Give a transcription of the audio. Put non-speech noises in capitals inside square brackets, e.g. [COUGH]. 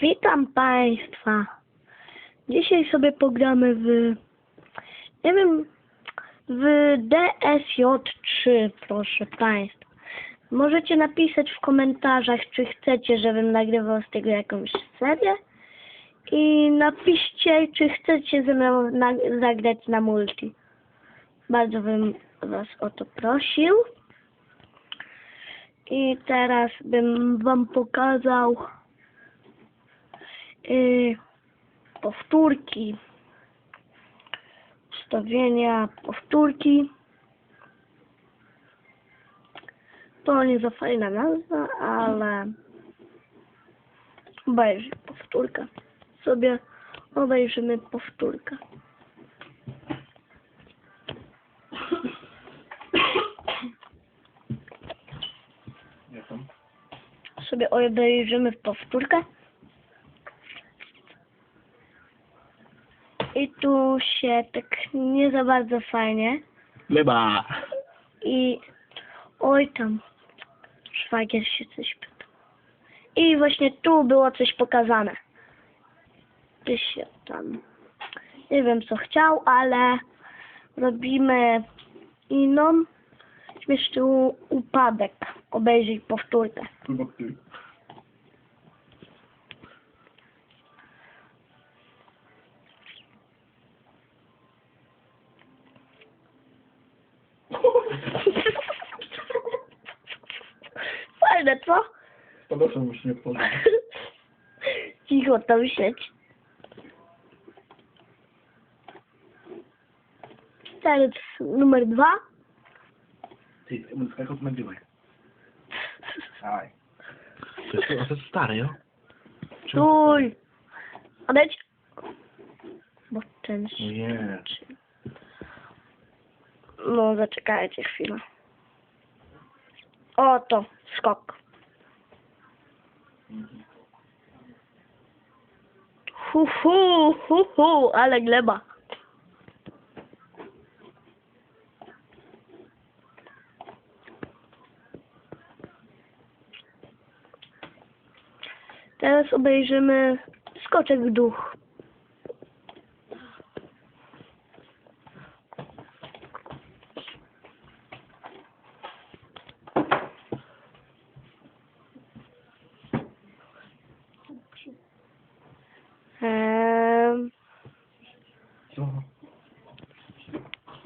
Witam Państwa. Dzisiaj sobie pogramy w, nie wiem, w DSJ3, proszę Państwa. Możecie napisać w komentarzach, czy chcecie, żebym nagrywał z tego jakąś serię. I napiszcie, czy chcecie ze mną na, zagrać na multi. Bardzo bym Was o to prosił. I teraz bym Wam pokazał yy, powtórki, ustawienia powtórki. To nie za fajna nazwa, ale obejrzyj powtórkę. Sobie obejrzymy powtórkę. Sobie obejrzymy powtórkę. I tu się tak nie za bardzo fajnie. Leba! I oj tam, szwagier się coś pyta. I właśnie tu było coś pokazane. Ty się tam, nie wiem co chciał, ale robimy inną. Jeszcze u- upadek. Obejrzyj powtórkę. Chyba Fajne, co? Spadoszem musi nie otworzyć. [LAUGHS] Cicho tam siedź. Teraz numer dwa. Ty, jak od nagrywaj. Dawaj. To jest, to jest stare, jo? Stój. Odejdź. Bo ten się... Nie. No, zaczekajcie chwilę. Oto, skok. Hu, hu, hu, hu, ale gleba. Teraz obejrzymy skoczek w duch. esto.